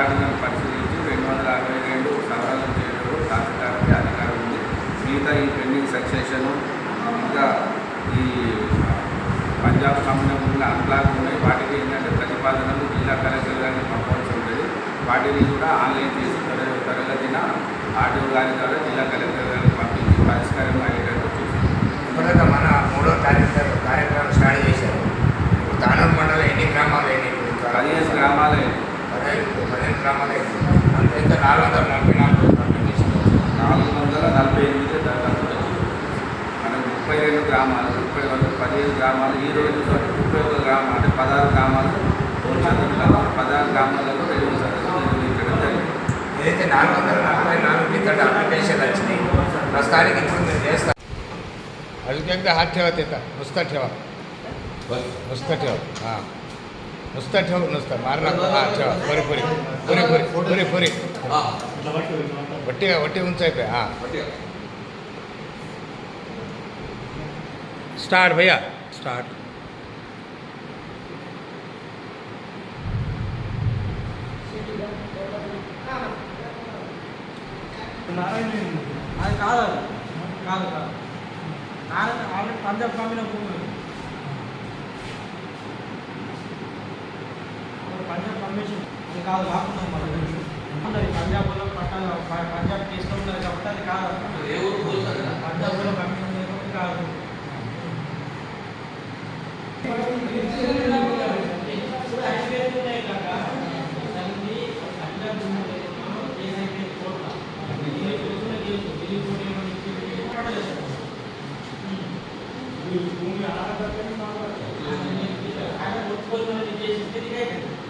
రికార్డులను పరిశీలించి రెండు వందల అరవై రెండు సవరణలు చేయడంలో తహసీల్దార్కి అధికారం ఉంది. మిగతా ఈ పెండింగ్ సక్సెషన్ ఇంకా ఈ పంజాబ్ సంబంధం ఉన్న అన్లాక్ ఉన్నాయి. వాటికి ఏంటంటే ప్రతిపాదనలు జిల్లా కలెక్టర్ గారిని పంపవలసి ఉంటుంది. వాటిని కూడా ఆన్లైన్ చేసి తరగతిన ఆర్టీఓ గారి ద్వారా జిల్లా కలెక్టర్ పదిహేను పదిహేను గ్రామాలు అయినాయి అంత ఇంకా నాలుగు వందల నలభై నాలుగు కంప్లీట్ చేసుకోవచ్చు నాలుగు వందల నలభై ఎనిమిది దరఖాస్తు వచ్చింది మనకు ముప్పై రెండు గ్రామాలు ముప్పై వరకు పదిహేను గ్రామాలు ఈ రోజు వరకు ముప్పై ఒక గ్రామాలు అంటే పదహారు గ్రామాలు భవిష్యత్తులో పదహారు గ్రామాలలో రెవెన్యూ సదస్సు నిర్వహించడం జరిగింది ఏదైతే నాలుగు వందల నలభై నాలుగు టికెట్ అప్లికేషన్లు వచ్చినాయి ప్రస్తుతానికి ఇప్పుడు మీరు చేస్తారు अजून एकदा हात ठेवा त्याचा नुसता ठेवा नुसतं ठेवा हां नुसतं ठेव नुसतं मार नका हां ठेवा बरे बरे बरे बरे बरे बरे वट्टी वट्टी उंच आहे हां स्टार्ट भैया स्टार्ट అది కాదు అది. కాదు కాదు నారాయణ ఆల్రెడీ పంజాబ్ కంపెనీ భూమి అది కాదు కాకుండా ఉన్నది పంజాబ్లో పట్టాలి పంజాబ్ తీసుకుంటుంది కాబట్టి అది కాదు పంజాబ్లో కమిషన్ కాదు అన్నీ వచ్చినాయి నాకున్నది అది పరిస్థితి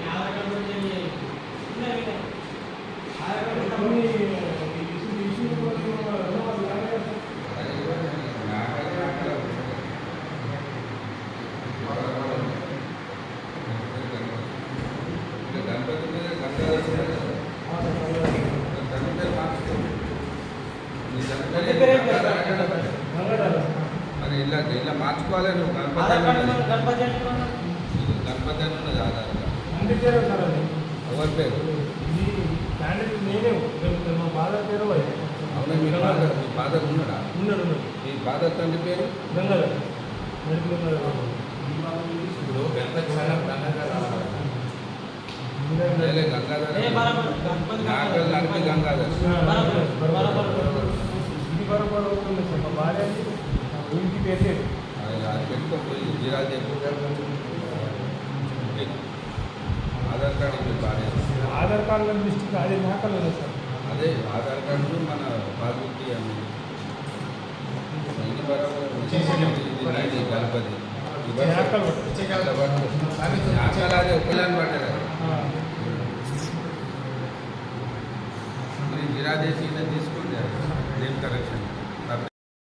ఆధార్ కార్డు కూడా చేంజ్ చేయాలి ఉన్నాయి ఆధార్ కార్డు గణపతి మీద గంగాధర్ గణపతి మార్చుకోండి నీ గణపతి మరి ఇలా ఇలా మార్చుకోవాలి నువ్వు గణపతి. గణపతి అని ఉన్నది ఆధార్ ఎవరి పేరు నేను మా బాధ. అవునా మీ ఫాదర్ ఉన్నాడా ఉన్నాడు మీ ఫాదర్ తండ్రి పేరు గంగాధర్ గంగాధర్ ఇప్పుడు గణపతి గంగాధర్ బరాబర్ బరాబర్ ఇది బరోబర్ అవుతుంది సార్ మా భార్య ఇంటికి పెట్టేది అది అది పెట్టుకోపోయి జిరా చెప్పు ఆధార్ కార్డు ఇది బాగా ఆధార్ కార్డులో మిస్టేక్ అది నాకలేదు సార్ అదే ఆధార్ కార్డు మన పాస్బుక్ అని ఇది బరాబర్ ఇది నాది గణపతి ఇది ఆకలి బరాబర్. ఆకలి అదే ఒక్కలాని పడ్డాడు ఆ. మీరు జిరా చేసి ఇలా 年賀